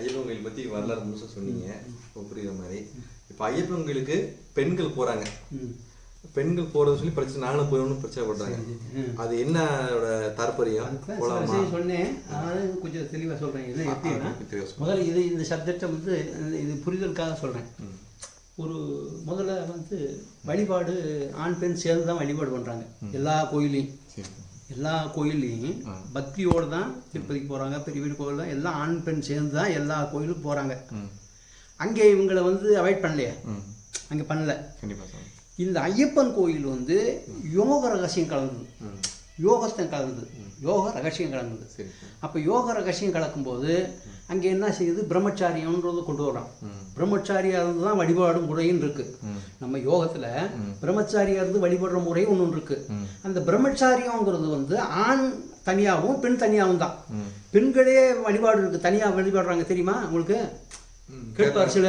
ஐயப்பன் கோயில் பத்தி வரலாறு முழுசா சொன்னீங்க. இப்போ புரியுற மாதிரி. இப்போ ஐயப்பன் கோயிலுக்கு பெண்கள் போறாங்க. ம். பெண்கள் போறது சொல்லி பிரச்சனை நாங்களும் போயணும்னு பிரச்சனை பண்றாங்க அது என்னோட தாற்பயம் சொன்னேன். அதாவது கொஞ்சம் தெளிவாக சொல்கிறேன் இது எப்படின்னா. முதல்ல இது இந்த சப்ஜெக்டை வந்து இது புரிதலுக்காக சொல்கிறேன் ஒரு முதல்ல வந்து வழிபாடு ஆண் பெண் சேர்ந்து தான் வழிபாடு பண்ணுறாங்க எல்லா கோயிலையும். எல்லா கோயில்லையும் பக்தியோடு தான் திருப்பதிக்கு போகிறாங்க பெரிய பெரிய கோயில் தான் எல்லாம் ஆண் பெண் சேர்ந்து தான் எல்லா கோயிலுக்கும் போகிறாங்க அங்கே இவங்களை வந்து அவாய்ட் பண்ணலையா. அங்கே பண்ணல. இந்த ஐயப்பன் கோயில் வந்து யோக ரகசியம் கலந்தது. ம். யோகத்தை கலந்தது. யோக ரகசியம் கலந்தது. அப்போ யோக ரகசியம் கலக்கும்போது அங்கே என்ன செய்யுது? பிரம்மச்சாரியம்ன்றது கொண்டு வரோம் பிரம்மச்சாரியா இருந்து தான் வழிபாடு முறைன்னு இருக்கு நம்ம யோகத்தில் பிரம்மச்சாரியா இருந்து வழிபடுற முறை ஒன்று இருக்கு. அந்த பிரம்மச்சாரியங்கிறது வந்து ஆண் தனியாகவும் பெண் தனியாகவும் தான். பெண்களே வழிபாடு இருக்கு. தனியாக வழிபடுறாங்க தெரியுமா உங்களுக்கு. கேட்பார் சில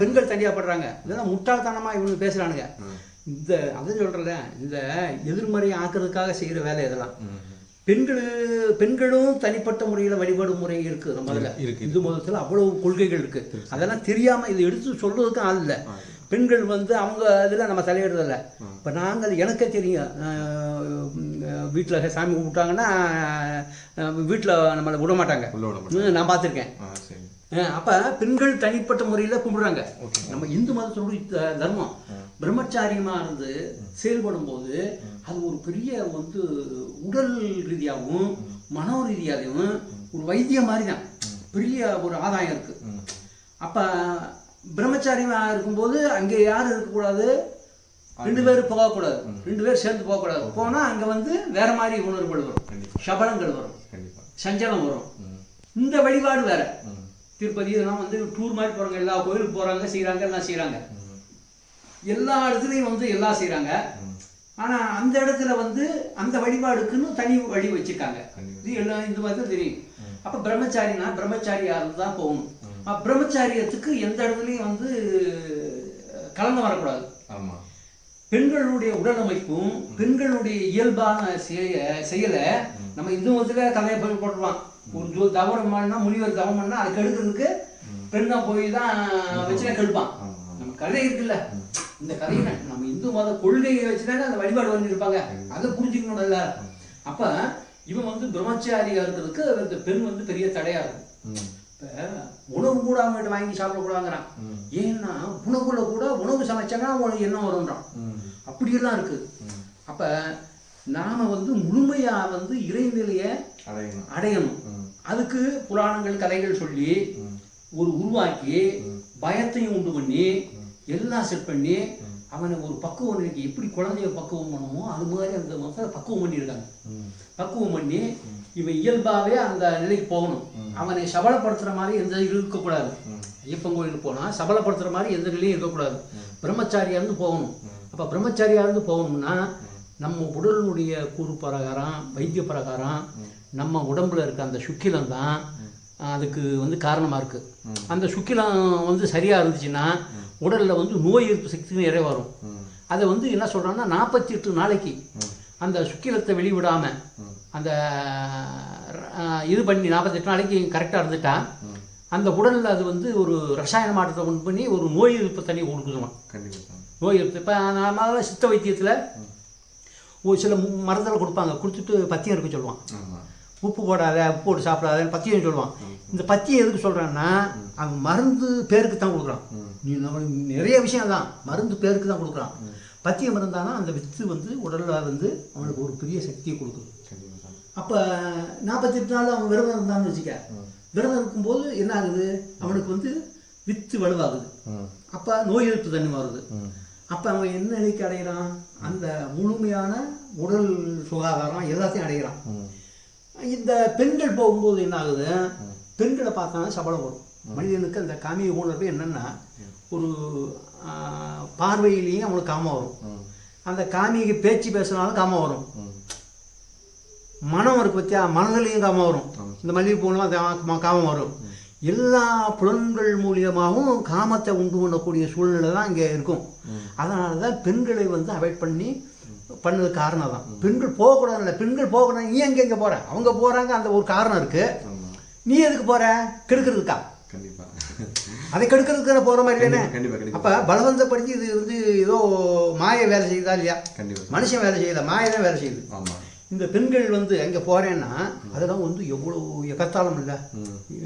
பெண்கள் தனியாக படுறாங்க. இதெல்லாம் முட்டாள்தனமாக இவங்க பேசுகிறானுங்க இந்த அதை சொல்கிறல இந்த எதிர்மறை ஆக்குறதுக்காக செய்கிற வேலை இதெல்லாம். பெண்கள் பெண்களும் தனிப்பட்ட முறையில் வழிபாடு முறை இருக்குது நம்ம அதில். இருக்கு. இந்து மதத்தில் அவ்வளவு கொள்கைகள் இருக்கு. அதெல்லாம் தெரியாமல் இதை எடுத்து சொல்றதுக்கும் ஆள் இல்லை. பெண்கள் வந்து அவங்க இதில் நம்ம தலையிடுறதில்ல. இப்போ நாங்கள் எனக்கே தெரியும் வீட்டில் சாமி கும்பிட்டாங்கன்னா வீட்டில் நம்மளை விட மாட்டாங்க. நான் பார்த்துருக்கேன். அப்போ பெண்கள் தனிப்பட்ட முறையில் கும்பிடுறாங்க. நம்ம இந்து மதத்தினுடைய த- தர்மம். பிரம்மச்சாரியமா இருந்து செயல்படும் போது அது ஒரு பெரிய வந்து உடல் ரீதியாகவும் மனோ ரீதியாகவும் ஒரு வைத்தியம் மாதிரி தான் பெரிய ஒரு ஆதாயம் இருக்கு. அப்போ பிரம்மச்சாரியமா இருக்கும்போது அங்கே யாரும் இருக்கக்கூடாது? ரெண்டு பேரும் போகக்கூடாது. ரெண்டு பேரும் சேர்ந்து போகக்கூடாது. போனால் அங்கே வந்து வேற மாதிரி உணர்வுகள் வரும். சபலங்கள் வரும். சஞ்சலம் வரும். இந்த வழிபாடு வேற. திருப்பதி இதெல்லாம் வந்து டூர் மாதிரி போறாங்க. எல்லா கோயிலுக்கு போறாங்க செய்றாங்க எல்லாம் செய்றாங்க. எல்லா இடத்துலையும் வந்து எல்லாம் செய்றாங்க. ஆனா அந்த இடத்துல வந்து அந்த வழிபாடுக்குன்னு தனி வழி வச்சிருக்காங்க. இது எல்லாம் இந்த மாதிரி தெரியும். அப்ப பிரம்மச்சாரினா பிரம்மச்சாரியா இருந்து தான் போகணும். பிரம்மச்சாரியத்துக்கு எந்த இடத்துலையும் வந்து கலந்து வரக்கூடாது. ஆமா. பெண்களுடைய உடலமைப்பும் பெண்களுடைய இயல்பான செய்ய செயலை நம்ம இந்து மதத்துல போய் போட்டுருவான். ஒரு ஜோ தவம் பண்ணா முனிவர் தவம் பண்ணா அது கெடுக்கிறதுக்கு பெண்ணை போய் தான் வச்சுதான் கெடுப்பான். நம்ம கதை இருக்குல்ல. இந்த கதையை நம்ம இந்து மத கொள்கையை வச்சுதானே அந்த வழிபாடு பண்ணியிருப்பாங்க. அதை புரிஞ்சுக்கணும்ல. அப்ப இவன் வந்து பிரம்மச்சாரியா இருக்கிறதுக்கு இந்த பெண் வந்து பெரிய தடையா இருக்கும். உணவு கூட அவங்ககிட்ட வாங்கி சாப்பிடக்கூடாங்கிறான் ஏன்னா உணவுல கூட உணவு சமைச்சாங்கன்னா அவங்களுக்கு என்ன வரும்ன்றான். அப்படியெல்லாம் இருக்கு. அப்ப நாம வந்து முழுமையா வந்து இறைநிலையை அடையணும். அதுக்கு புராணங்கள் கதைகள் சொல்லி ஒரு உருவாக்கி பயத்தையும் உண்டு பண்ணி எல்லாம் செட் பண்ணி அவனை ஒரு பக்குவம் நிலைக்கு எப்படி குழந்தைய பக்குவம் பண்ணுமோ அது மாதிரி அந்த மக்கள் பக்குவம் பண்ணியிருக்காங்க. பக்குவம் பண்ணி இவன் இயல்பாவே அந்த நிலைக்கு போகணும். அவனை சபலப்படுத்துற மாதிரி எந்த இருக்கக்கூடாது. ஐயப்பன் கோயிலுக்கு போனா சபலப்படுத்துற மாதிரி எந்த நிலையும் இருக்கக்கூடாது. பிரம்மச்சாரியா இருந்து போகணும். அப்ப பிரம்மச்சாரியா இருந்து போகணும்னா நம்ம உடலினுடைய கூறு பிரகாரம் வைத்திய பிரகாரம் நம்ம உடம்புல இருக்க அந்த சுக்கிலம் தான் அதுக்கு வந்து காரணமா இருக்கு. அந்த சுக்கிலம் வந்து சரியா இருந்துச்சுன்னா உடல்ல வந்து நோய் எதிர்ப்பு சக்தி நிறைய வரும். அதை வந்து என்ன சொல்றாங்கன்னா நாற்பத்தி எட்டு நாளைக்கு அந்த சுக்கிலத்தை வெளிவிடாம அந்த இது பண்ணி நாற்பத்தெட்டு நாளைக்கு கரெக்டாக இருந்துட்டா அந்த உடல்ல அது வந்து ஒரு ரசாயன மாற்றத்தை கொண்டு பண்ணி ஒரு நோய் எதிர்ப்பு தண்ணி கொடுக்குதுமா. நோய் எதிர்ப்பு. இப்போ நம்ம சித்த வைத்தியத்தில் ஒரு சில மு- மருந்துகளை கொடுப்பாங்க. கொடுத்துட்டு பத்தியம் இருக்க சொல்லுவான். உப்பு போடாத உப்பு போட்டு சாப்பிடாதன்னு பத்தியம் சொல்லுவான். இந்த பத்தியம் எதுக்கு சொல்கிறான்னா அவன் மருந்து பேருக்கு தான் கொடுக்குறான் நீ நம்ம நிறைய விஷயம் தான் மருந்து பேருக்கு தான் கொடுக்குறான் பத்தியம் இருந்தானா அந்த வித்து வந்து உடலில் வந்து அவனுக்கு ஒரு பெரிய சக்தியை கொடுக்குது அப்போ நாற்பத்தெட்டு நாள் அவன் விரதம் இருந்தான்னு வச்சுக்க. விரதம் இருக்கும்போது என்ன ஆகுது? அவனுக்கு வந்து வித்து வலுவாகுது. அப்போ நோய் எதிர்ப்பு தன்மை வருது. அப்போ அவன் என்ன நிலைக்கு அடைகிறான்? அந்த முழுமையான உடல் சுகாதாரம் எல்லாத்தையும் அடைகிறான். இந்த பெண்கள் போகும்போது என்ன ஆகுது பெண்களை பார்த்தாலும் சபலம் வரும். மனிதனுக்கு அந்த காமிய உணர்வு என்னன்னா ஒரு பார்வையிலேயும் அவனுக்கு காமம் வரும். அந்த காமிக பேச்சு பேசினாலும் காமம் வரும். மனம் இருக்கு பத்தியா? மனதிலையும் காமம் வரும். இந்த மல்லிகை பூலாம் காமம் வரும். எல்லா புலன்கள் மூலியமாகவும் காமத்தை உண்டு பண்ணக்கூடிய சூழ்நிலை தான் இங்கே இருக்கும். அதனால தான் பெண்களை வந்து அவாய்ட் பண்ணி பண்ணது காரணம் தான் பெண்கள் போகக்கூடாது இல்லை பெண்கள் போகக்கூடாது. நீ எங்கே எங்கே போகிற அவங்க போகிறாங்க அந்த ஒரு காரணம் இருக்குது நீ எதுக்கு போற? கெடுக்கிறதுக்கா? கண்டிப்பா. அதை கெடுக்கிறதுக்கு போற மாதிரி தானே கண்டிப்பா கண்டிப்பா. அப்ப பலவந்தப்படுத்தி இது வந்து ஏதோ மாய வேலை செய்யுதா இல்லையா? கண்டிப்பா. மனுஷன் வேலை செய்யல மாய தான் வேலை செய்யுது. ஆமா. இந்த பெண்கள் வந்து அங்கே போறேன்னா அதெல்லாம் வந்து எவ்வளோ எகத்தாளம் இல்லை.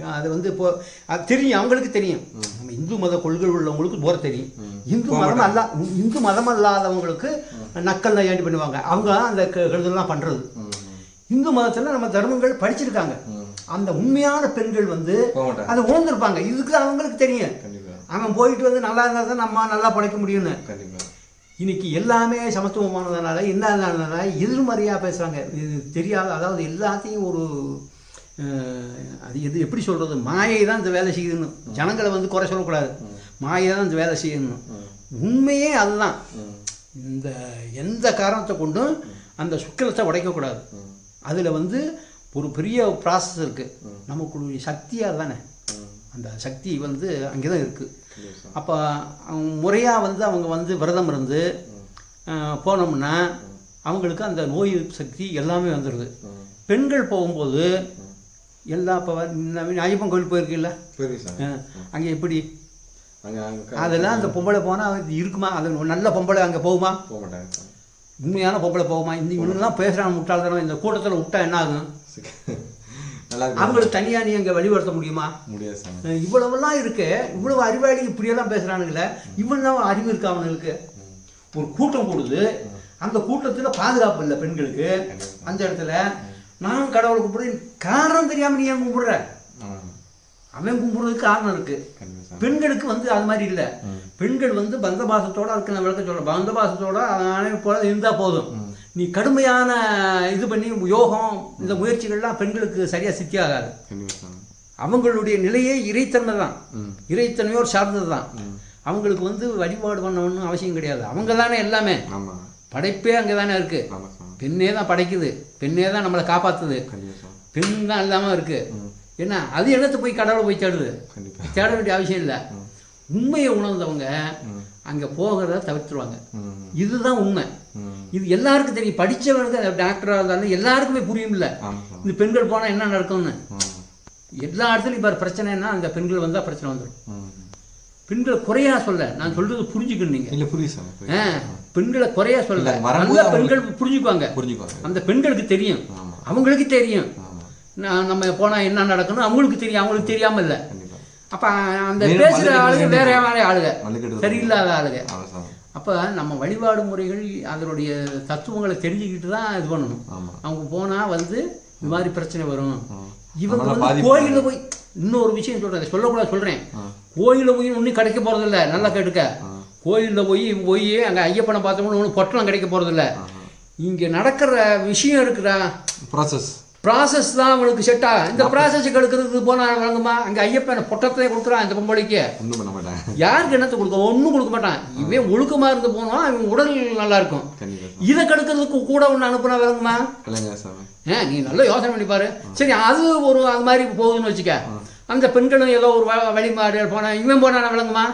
அது வந்து இப்போ அது தெரியும் அவங்களுக்கு தெரியும். நம்ம இந்து மத கொள்கை உள்ளவங்களுக்கு போற தெரியும். இந்து மதம் அல்ல இந்து மதம் அல்லாதவங்களுக்கு நக்கல் ஏண்டி பண்ணுவாங்க. அவங்க அந்த க- கெடுதல்லாம் பண்றது. ம், இந்து மதத்துல நம்ம தர்மங்கள் படிச்சிருக்காங்க. அந்த உண்மையான பெண்கள் வந்து அதை உணர்ந்திருப்பாங்க. இதுக்கு அவங்களுக்கு தெரியும். அவன் போயிட்டு வந்து நல்லா இருந்தால் தான் நம்ம நல்லா படைக்க முடியும்னு. இன்னைக்கு எல்லாமே சமத்துவமானதுனால என்னதுனால எதிர்மறையாக பேசுகிறாங்க இது தெரியாத அதாவது எல்லாத்தையும் ஒரு அது எது எப்படி சொல்கிறது மாயை தான் இந்த வேலை செய்யணும் ஜனங்களை வந்து குறை சொல்லக்கூடாது. மாயை தான் இந்த வேலை செய்யணும் உண்மையே அதுதான். இந்த எந்த காரணத்தை கொண்டும் அந்த சுக்கிரத்தை உடைக்கக்கூடாது. அதில் வந்து ஒரு பெரிய ப்ராசஸ் இருக்குது நமக்குடைய சக்தியாக தானே. அந்த சக்தி வந்து அங்கே தான் இருக்குது அப்போ முறையாக வந்து அவங்க வந்து விரதம் இருந்து போனோம்னா அவங்களுக்கு அந்த நோய் எதிர்ப்பு சக்தி எல்லாமே வந்துடுது. பெண்கள் போகும்போது எல்லா இப்போ ஐயப்பன் கோயில் போயிருக்கீல்ல? அங்கே எப்படி? அதெல்லாம் அந்த பொம்பளை போனால் இருக்குமா? அது நல்ல பொம்பளை அங்கே போகுமா? போக மாட்டாங்க சார். உண்மையான பொம்பளை போகுமா? இந்த இவனுலாம் பேசுகிறாங்க முட்டாள்தனம். இந்த கூட்டத்தில் விட்டா என்ன ஆகும்? அவங்களுக்கு தனியாக நீ அங்கே வழிபடுத்த முடியுமா? முடியாது இவ்வளவெல்லாம் இருக்கு. இவ்வளவு அறிவாளி இப்படியெல்லாம் பேசுகிறானுங்களே இவ்வளவு அறிவு இருக்கா அவனுங்களுக்கு? ஒரு கூட்டம் கூடுது. அந்த கூட்டத்தில் பாதுகாப்பு இல்லை பெண்களுக்கு. அந்த இடத்துல நான் கடவுளை கும்பிடுறேன் காரணம் தெரியாம நீ ஏன் கும்பிடுற? அவன் கும்பிடுறதுக்கு காரணம் இருக்கு. பெண்களுக்கு வந்து அது மாதிரி இல்லை. பெண்கள் வந்து பந்தபாசத்தோட அதுக்கு நான் விளக்க சொல்றேன். பந்தபாசத்தோட அதனால போல இருந்தா போதும். நீ கடுமையான இது பண்ணி யோகம் இந்த முயற்சிகள்லாம் பெண்களுக்கு சரியா சித்தி ஆகாது கண்டிப்பா சார் அவங்களுடைய நிலையே இறைத்தன்மை தான். ம். இறைத்தன்மையோர் சார்ந்தது தான். அவங்களுக்கு வந்து வழிபாடு பண்ணணும்னு அவசியம் கிடையாது. அவங்க தானே எல்லாமே படைப்பே அங்கே தானே இருக்கு. ஆமா சார் பெண்ணே தான் படைக்குது. பெண்ணே தான் நம்மளை சார் பெண் தான் இல்லாமல் இருக்கு. ம். என்ன அது என்னத்தை போய் கடவுளை போய் தேடுது. தேட வேண்டிய அவசியம் இல்லை. உண்மையை உணர்ந்தவங்க அங்கே போகிறத தவிர்த்துருவாங்க. இதுதான் உண்மை. இது எல்லாருக்கும் தெரியும். படித்தவனுக்கு டாக்டராக இருந்தாலும் எல்லாருக்குமே புரியும் சார் இந்த பெண்கள் போனால் என்ன நடக்கும்னு? எல்லா இடத்துலையும் இப்போ பிரச்சனைனா அந்த பெண்கள் வந்தால் பிரச்சனை வந்துடும் பெண்கள் குறையா சொல்ல. நான் சொல்றது புரிஞ்சுக்கணும் நீங்க. இல்ல புரியுது பெண்களை குறையா சொல்ல. நல்ல பெண்கள் புரிஞ்சுக்குவாங்க. புரிஞ்சுக்குவாங்க. அந்த பெண்களுக்கு தெரியும். அவங்களுக்கு தெரியும். நான் நம்ம போனா என்ன நடக்கணும் அவங்களுக்கு தெரியும். அவங்களுக்கு தெரியாம இல்ல. அப்ப அந்த மல்லுக்கட்டு ஆளுங்க. வேற மாதிரி ஆளுங்க. சரியில்லாத ஆளுங்க. அப்ப நம்ம வழிபாடு முறைகள் அதனுடைய தத்துவங்களை தெரிஞ்சுக்கிட்டு தான் இது பண்ணணும். அவங்க போனா வந்து இந்த மாதிரி பிரச்சனை வரும். இவங்க வந்து கோயில்ல போய் இன்னொரு விஷயம் சொல்றேன் சொல்லக்கூடாது சொல்றேன். கோயில்ல போய் ஒன்றும் கிடைக்க போறதில்ல நல்லா கேட்டுக்க. கோயில்ல போய் போய் அங்க ஐயப்பனை பார்த்தோம்னா ஒன்றும் பொட்டலம் கிடைக்க போறதில்ல. ஆஹா. இங்க நடக்கிற விஷயம் இருக்குடா. ப்ராசஸ் ப்ராசஸ் தான் அவங்களுக்கு செட் ஆகும் இந்த ப்ராசஸ் கெடுக்கிறதுக்கு போனா வழங்குமா? அங்க ஐயப்பன் பொட்டத்தை கொடுக்குறான் இந்த பொம்பளைக்கு. ஒன்றும் பண்ண மாட்டேன். யாருக்கு என்னத்தை கொடுக்க? ஒன்றும் கொடுக்க மாட்டான். இவன் ஒழுக்கமா இருந்து போனா அவன் உடல் நல்லா இருக்கும். இதை கெடுக்கிறதுக்கு கூட ஒன்று அனுப்புனா விளங்குமா ஏ நீ நல்லா யோசனை பண்ணி பாரு. சரி அது ஒரு அது மாதிரி போகுதுன்னு வச்சுக்க. அந்த பெண்களும் ஏதோ ஒரு வ- வழிமாடு போனா இவன் போனா விளங்குமா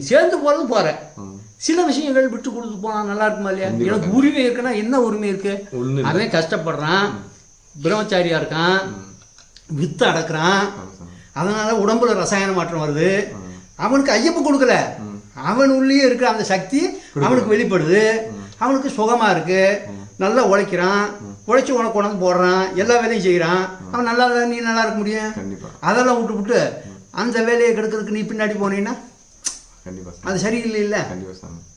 சேர்ந்து போறது போற. ம் சில விஷயங்கள் விட்டு கொடுத்து போனா நல்லா இருக்குமா இல்லையா? எனக்கு உரிமை இருக்குன்னா என்ன உரிமை இருக்கு? அவன் கஷ்டப்படுறான். பிரம்மச்சாரியா இருக்கான் வித்து அடக்குறான். அதனால உடம்புல ரசாயன மாற்றம் வருது. அவனுக்கு ஐயப்பன் கொடுக்கல. அவன் உள்ளே இருக்கிற அந்த சக்தி அவனுக்கு வெளிப்படுது. அவனுக்கு சுகமா இருக்கு. நல்லா உழைக்கிறான். உழைச்சி உனக்கு கொண்டாந்து போடுறான். எல்லா வேலையும் செய்கிறான். அவன் நல்லா நீ நல்லா இருக்க முடியும். அதெல்லாம் விட்டு விட்டு அந்த வேலையை கெடுக்கிறதுக்கு நீ பின்னாடி போனீங்கன்னா அது சரியில்லை இல்லை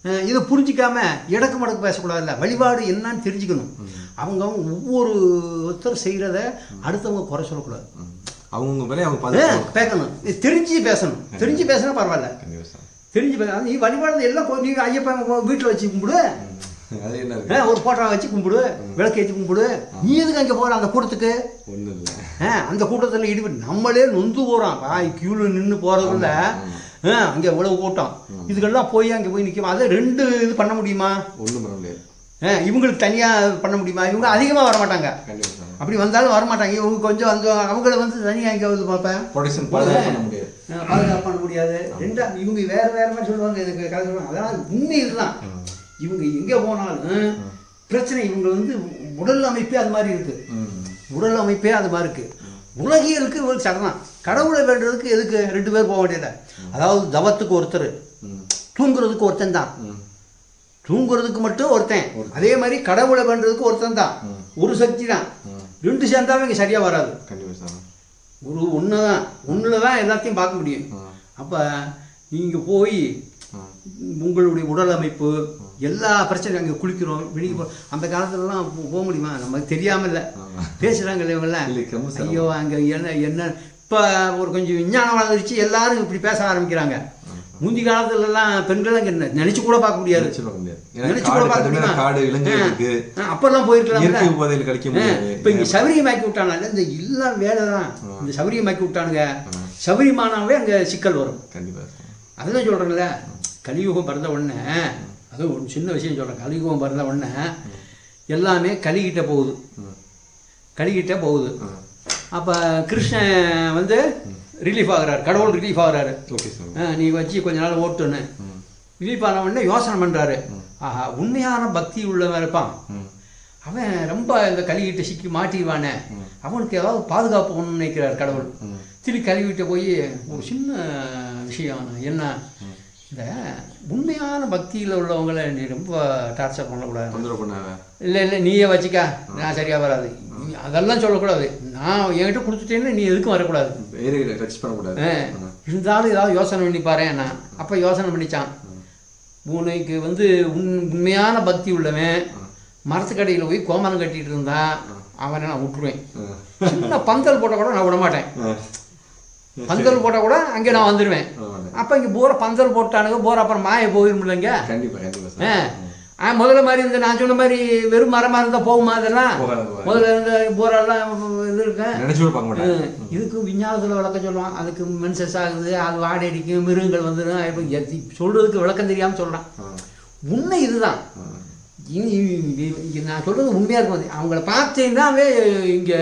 இதை புரிஞ்சிக்காம இடக்கு மடக்கு பேசக்கூடாதுல்ல. வழிபாடு என்னன்னு தெரிஞ்சுக்கணும். அவங்க ஒவ்வொரு ஒருத்தர் செய்கிறத அடுத்தவங்க குறை சொல்லக்கூடாது. அவங்க அஹ் பார்த்து பேசணும். தெரிஞ்சு பேசணும். தெரிஞ்சு பேசினா பரவாயில்ல. தெரிஞ்சு பேச நீ வழிபாடு எல்லாம் நீ ஐயப்பன் வீட்டில் வச்சு கும்பிடு. ஒரு போட்டோ வச்சு கும்பிடு. விளக்கு ஏற்றி கும்பிடு. நீ எதுக்கு அங்கே போகிற அந்த கூட்டத்துக்கு? ஒன்றும் இல்லை. அந்த கூட்டத்தில் ஈடுபட்டு நம்மளே நொந்து போகிறோம் க்யூவில் நின்று போகிறதுல அங்கே இவ்வளவு கூட்டம்? இதுக்கெல்லாம் போய் அங்கே போய் நிற்கும் அதை ரெண்டு இது பண்ண முடியுமா? ஒன்றும் பண்ண முடியாது. அஹ் இவங்களுக்கு தனியாக பண்ண முடியுமா? இவங்க அதிகமாக வர மாட்டாங்க கண்டிப்பா சார். அப்படி வந்தாலும் வர மாட்டாங்க இவங்க கொஞ்சம் வந்து அவங்கள வந்து தனியாக இங்கே வந்து பார்ப்பேன்? ப்ரொடக்ஷன் பாதுகாப்பு பண்ண முடியாது. ரெண்டா இவங்க வேற வேற மாதிரி சொல்லுவாங்க. இதுக்கு கதை சொல்லுவாங்க. அதனால் உண்மை இதுதான். இவங்க எங்கே போனாலும் பிரச்சனை இவங்க வந்து உடல் அமைப்பே அது மாதிரி இருக்கு. ம். உடல் அமைப்பே அது மாதிரி இருக்கு. உலகியலுக்கு இவருக்கு சரணம் கடவுளை வேண்டுறதுக்கு எதுக்கு? ரெண்டு பேர் போக வேண்டியதில்லை அதாவது தவத்துக்கு ஒருத்தர் தூங்குறதுக்கு ஒருத்தன் தான். தூங்குறதுக்கு மட்டும் ஒருத்தன். அதே மாதிரி கடவுளை வேண்டுறதுக்கு ஒருத்தன் தான். ஒரு சக்தி தான். ரெண்டு சேர்ந்தாலும் இங்கே சரியாக வராது. ஒரு ஒன்று தான் ஒன்றில் தான் எல்லாத்தையும் பார்க்க முடியும். அப்போ நீங்கள் போய் உங்களுடைய உடல் அமைப்பு எல்லா பிரச்சனையும் அங்கே குளிக்கிறோம் வெளியே போ அந்த காலத்துலலாம் போக முடியுமா? நமக்கு தெரியாமல் இல்லை. பேசுகிறாங்க இவங்கெல்லாம்? இல்லை ரொம்ப சிரமம். ஐயோ அங்கே என்ன என்ன? இப்போ ஒரு கொஞ்சம் விஞ்ஞானம் வளர்ந்துருச்சு எல்லாரும் இப்படி பேச ஆரம்பிக்கிறாங்க. முந்தி காலத்துலலாம் பெண்கள் அங்கே நினச்சி கூட பார்க்க முடியாது. நினைச்சு முடியாது. காடு பார்க்க முடியுமா? காடு அப்பெல்லாம் போயிருக்கலாம் இயற்கை உபாதையில் கழிக்க முடியாது. இப்போ இங்கே சபரியமாக்கி விட்டானால இந்த எல்லா வேலை தான் இந்த சபரியமாக்கி விட்டானுங்க. சபரிமானாவே அங்கே சிக்கல் வரும். கண்டிப்பா. சாமி. அதுதான் சொல்கிறேன்ல கலியுகம் பிறந்த உடனே அதுவும் ஒரு சின்ன விஷயம் சொல்கிறேன் கலியுகம் பிறந்த உடனே எல்லாமே கலிகிட்ட போகுது. ம் கலிகிட்ட போகுது. அப்போ கிருஷ்ணன் வந்து ரிலீஃப் ஆகுறாரு. கடவுள் ரிலீஃப் ஆகுறாரு. நீ வச்சு கொஞ்ச நாள் ஓட்டுன்னு. ரிலீஃப் ஆன உடனே யோசனை பண்ணுறாரு ஆஹா உண்மையான பக்தி உள்ளவன் இருப்பான். அவன் ரொம்ப இந்த கலிகிட்ட சிக்கி மாட்டிடுவானே. அவனுக்கு ஏதாவது பாதுகாப்பு ஒன்று நினைக்கிறார் கடவுள். திருப்பி கழுவிட்டு போய் ஒரு சின்ன விஷயம் என்ன? இந்த உண்மையான பக்தியில் உள்ளவங்களை நீ ரொம்ப டார்ச்சர் பண்ணக்கூடாது. இல்லை இல்லை நீயே வச்சுக்க. நான் சரியாக வராது. அதெல்லாம் சொல்லக்கூடாது. நான் என்கிட்ட கொடுத்துட்டேன்னு நீ எதுக்கும் வரக்கூடாது. பண்ணக்கூடாது. இருந்தாலும் ஏதாவது யோசனை பண்ணி பாரு நான் அப்போ யோசனை பண்ணிச்சான். உனக்கு வந்து உண் உண்மையான பக்தி உள்ளவன் மரத்துக்கடையில் போய் கோமரம் கட்டிட்டு இருந்தா அவனை நான் விட்டுருவேன். சின்ன பந்தல் போட்டால் கூட நான் விட மாட்டேன். பந்தல் போட்டால் கூட அங்கே நான் வந்துடுவேன். அப்போ இங்கே போகிற பந்தல் போட்டானுங்க போகிற அப்புறம் மாய போயிருமில்லைங்க. கண்டிப்பா கண்டிப்பா ஆ சார். ஆ, முதல்ல மாதிரி இந்த நான் சொன்ன மாதிரி வெறும் மரமாக இருந்தால் போகுமா அதெல்லாம். முதல்ல இருந்த போரெல்லாம் இது இருக்கேன் இதுக்கு விஞ்ஞானத்தில் விளக்கம் சொல்லுவான். அதுக்கு மென்சஸ் ஆகுது அது வாடை அடிக்கும் மிருகங்கள் வந்துடும் சொல்றதுக்கு விளக்கம் தெரியாமல் சொல்கிறான். உண்மை இதுதான். ஆ. இ- இ- இ- இ- நான் சொல்றது உண்மையாக இருக்கும் அவங்கள பார்த்தீங்கன்னா இங்கே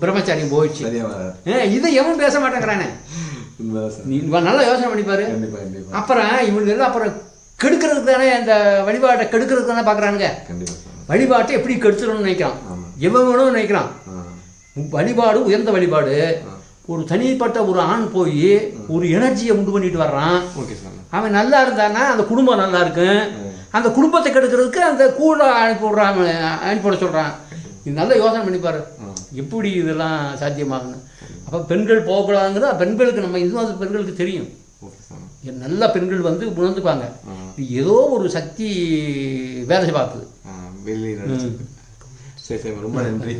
பிரம்மச்சாரியம் போயிடுச்சு. இதை எவன் பேச மாட்டேங்கிறானே? நல்லா யோசனை பண்ணி பாரு. கண்டிப்பா கண்டிப்பா. அப்புறம் இவனுக்கு எல்லாம் அப்புறம் கெடுக்கிறதுக்கு தானே அந்த வழிபாட்டை கெடுக்கிறதுக்கு தானே பார்க்குறானுங்க வழிபாட்டை எப்படி கெடுத்துடணும்னு நினைக்கிறான். வேணும்னு நினைக்கிறான். வழிபாடு உயர்ந்த வழிபாடு. ஒரு தனிப்பட்ட ஒரு ஆண் போய் ஒரு எனர்ஜியை உண்டு பண்ணிட்டு வர்றான். Okay sir. அவன் நல்லா இருந்தானா அந்த குடும்பம் நல்லா இருக்கும் அந்த குடும்பத்தை கெடுக்கிறதுக்கு அந்த கூட அனுப்பி விடுறான் அனுப்பி விட சொல்கிறான் இது நல்ல யோசனை பண்ணி பாரு. எப்படி இதெல்லாம் சாத்தியமாகுன்னு அப்போ பெண்கள் போகக்கூடாதுங்கிறது பெண்களுக்கு நம்ம மத பெண்களுக்கு தெரியும். நல்ல பெண்கள் வந்து உணர்ந்துப்பாங்க ஏதோ ஒரு சக்தி வேலை பார்க்குது நடிச்சிருக்கு. சரி சரி ரொம்ப நன்றி.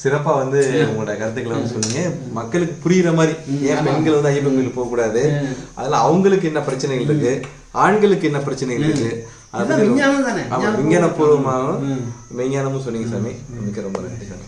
சிறப்பா வந்து உங்களோட கருத்துக்களை வந்து சொன்னீங்க. மக்களுக்கு புரியுற மாதிரி ஏன் பெண்கள் வந்து ஐயப்பன் கோயிலுக்கு போக கூடாது அதுல அவங்களுக்கு என்ன பிரச்சனைகள் இருக்கு? ஆண்களுக்கு என்ன பிரச்சனைகள் இருக்கு? அது விஞ்ஞானம் தானே. ஆமா விஞ்ஞான பூர்வமாகவும் விஞ்ஞானமும் சொன்னீங்க சாமி. மிக்க ரொம்ப நன்றி சாமி.